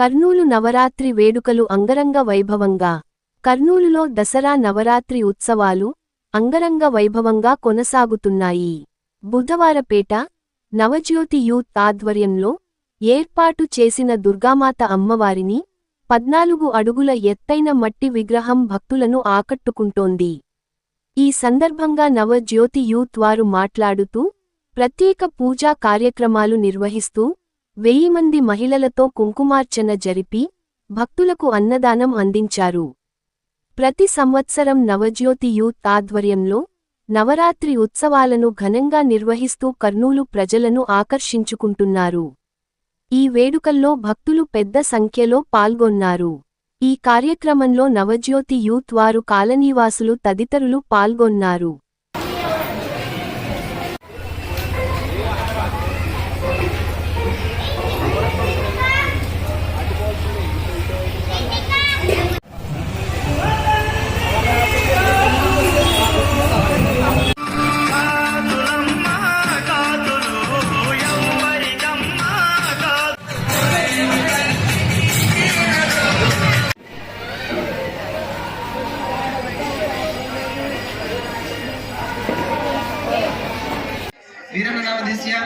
కర్నూలు నవరాత్రి వేడుకలు అంగరంగ వైభవంగా. కర్నూలులో దసరా నవరాత్రి ఉత్సవాలు అంగరంగ వైభవంగా కొనసాగుతున్నాయి. బుధవారపేట నవజ్యోతి యూత్ ఆధ్వర్యంలో ఏర్పాటు చేసిన దుర్గామాత అమ్మవారిని పద్నాలుగు అడుగుల ఎత్తైన మట్టి విగ్రహం భక్తులను ఆకట్టుకుంటోంది. ఈ సందర్భంగా నవజ్యోతి యూత్ వారు మాట్లాడుతూ ప్రత్యేక పూజా కార్యక్రమాలు నిర్వహిస్తూ వెయ్యి మంది మహిళలతో కుంకుమార్చన జరిపి భక్తులకు అన్నదానం అందించారు. ప్రతి సంవత్సరం నవజ్యోతి యూత్ ఆధ్వర్యంలో నవరాత్రి ఉత్సవాలను ఘనంగా నిర్వహిస్తూ కర్నూలు ప్రజలను ఆకర్షించుకుంటున్నారు. ఈ వేడుకల్లో భక్తులు పెద్ద సంఖ్యలో పాల్గొన్నారు. ఈ కార్యక్రమంలో నవజ్యోతి యూత్ వారు కాలనీవాసులు తదితరులు పాల్గొన్నారు. रामनामधिष्य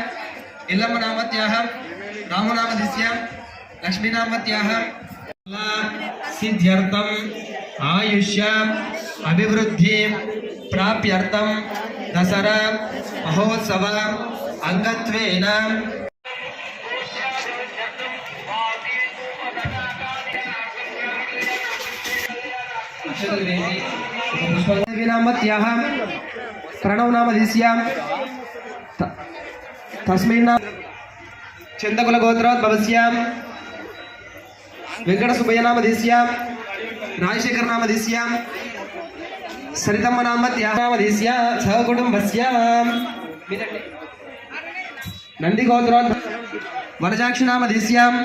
इल्लम्मनामत्याह आयुष्य अभिवृद्धि प्राप्यर्थं दसरा महोत्सव अङ्गत्वेन। प्रणव नाम दिश्याम తస్మిన్ చందకుల గోత్రోద్భవస్యాం వెంకట సుబ్బయ్య నామధేస్యాం రాజశేఖర నామధేస్యాం సరితమ్మ నామత్యామధేస్యా సహకుటుంబస్యాం. నంది గోత్రోద్భ వరజాక్షి నామధేస్యాం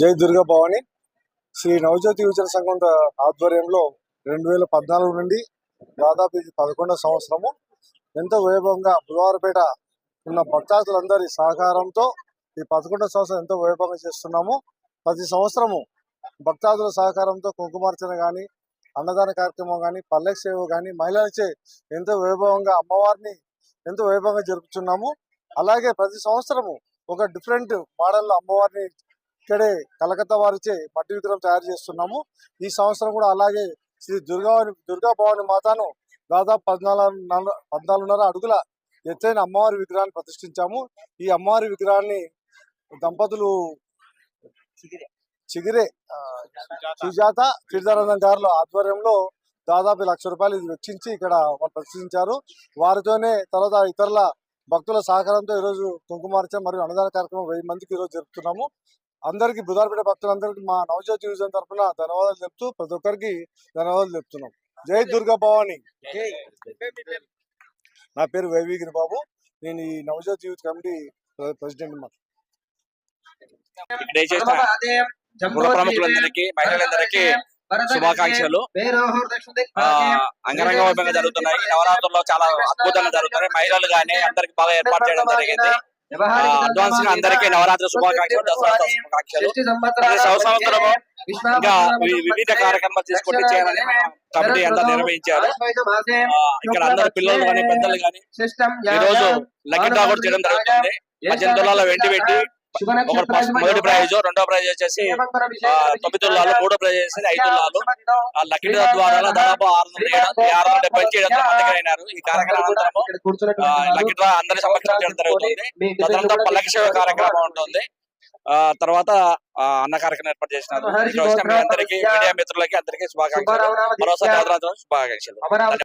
జై దుర్గా భవాని. శ్రీ నవజ్యోతి యువజన సంఘం ఆధ్వర్యంలో రెండు వేల పద్నాలుగు నుండి దాదాపు ఇది పదకొండవ సంవత్సరము. ఎంతో వైభవంగా బుధవారపేట ఉన్న భక్తాదులందరి సహకారంతో ఈ పదకొండవ సంవత్సరం ఎంతో వైభవంగా చేస్తున్నాము. ప్రతి సంవత్సరము భక్తాదుల సహకారంతో కుంకుమార్చన కానీ అన్నదాన కార్యక్రమం కానీ పల్లెకి సేవ కానీ మహిళలచే ఎంతో వైభవంగా అమ్మవారిని ఎంతో వైభవంగా జరుపుతున్నాము అలాగే ప్రతి సంవత్సరము ఒక డిఫరెంట్ మోడల్లో అమ్మవారిని ఇక్కడే కలకత్తా వారిచే మట్టి విగ్రహం తయారు చేస్తున్నాము. ఈ సంవత్సరం కూడా అలాగే శ్రీ దుర్గా దుర్గా భవాని మాతను దాదాపు పద్నాలుగు నల- పద్నాలుగున్నర అడుగుల ఎత్తైన అమ్మవారి విగ్రహాన్ని ప్రతిష్ఠించాము. ఈ అమ్మవారి విగ్రహాన్ని దంపతులు చిగిరే. సుజాత. గిరిధరంజన్ గారుల ఆధ్వర్యంలో దాదాపు లక్ష రూపాయలు ఇది వెచ్చించి ఇక్కడ వాళ్ళు ప్రతిష్ఠించారు వారితోనే తర్వాత ఇతరుల భక్తుల సహకారంతో ఈరోజు కుంకుమార్చన మరియు అన్నదాన కార్యక్రమం వెయ్యి మందికి ఈరోజు జరుపుతున్నాము. అందరికి బుధారపేట భక్తులందరికీ మా నవజ్యోతి డివిజన్ తరఫున ధన్యవాదాలు చెప్తూ ప్రతి ఒక్కరికి ధన్యవాదాలు చెప్తున్నాం. జై దుర్గా భవాని. నా పేరు వైవిగిరి బాబు నేను ఈ నవజ్యోతి యూత్ కమిటీ ప్రెసిడెంట్ మా ఇక్కడ చేసిన అదే కుల ప్రముఖులందరికీ మహిళలందరికీ శుభాకాంక్షలు. అంగరంగ వైభవంగా జరుగుతున్నాయి. నవరాత్రుల్లో చాలా అద్భుతంగా జరుగుతున్నాయి. మహిళలు గానీ అందరికి బాగా ఏర్పాటు చేయడం జరిగింది. అడ్వాన్స్గా అందరికీ నవరాత్రి శుభాకాంక్షలు దసరా శుభాకాంక్షలు. సంవత్సరము ఇంకా వివిధ కార్యక్రమాలు తీసుకుంటూ చేయాలని కమిటీ అంతా నిర్వహించారు ఇక్కడ అందరు పిల్లలు గానీ పెద్దలు గానీ ఈ రోజు లక్కీ డ్రా కూడా చేయడం జరుగుతుంది. పద్దెనిమిది తులాల వెండి పెట్టి మొదటి ప్రైజ్ రెండో ప్రైజ్ వచ్చేసి తొమ్మిది తులాలు మూడో ప్రైజ్ వచ్చేసి ఐదు తులాలు. ఆ లక్కీ ద్వారా దాదాపు ఆరు వందల ఆరు వందల డెబ్బై ఏడు వందల మందికి అయినారు. ఈ కార్యక్రమం లక్కీ డ్రా అందరి సమక్షంలో చేయడం జరుగుతుంది తదనంతరం పల్లకి సేవ కార్యక్రమం ఉంటుంది. ఆ తర్వాత అన్న కార్యక్రమం ఏర్పాటు చేసినారు. మీ అందరికీ మీడియా మిత్రులకి అందరికీ శుభాకాంక్షలు. మరోసారి శుభాకాంక్షలు.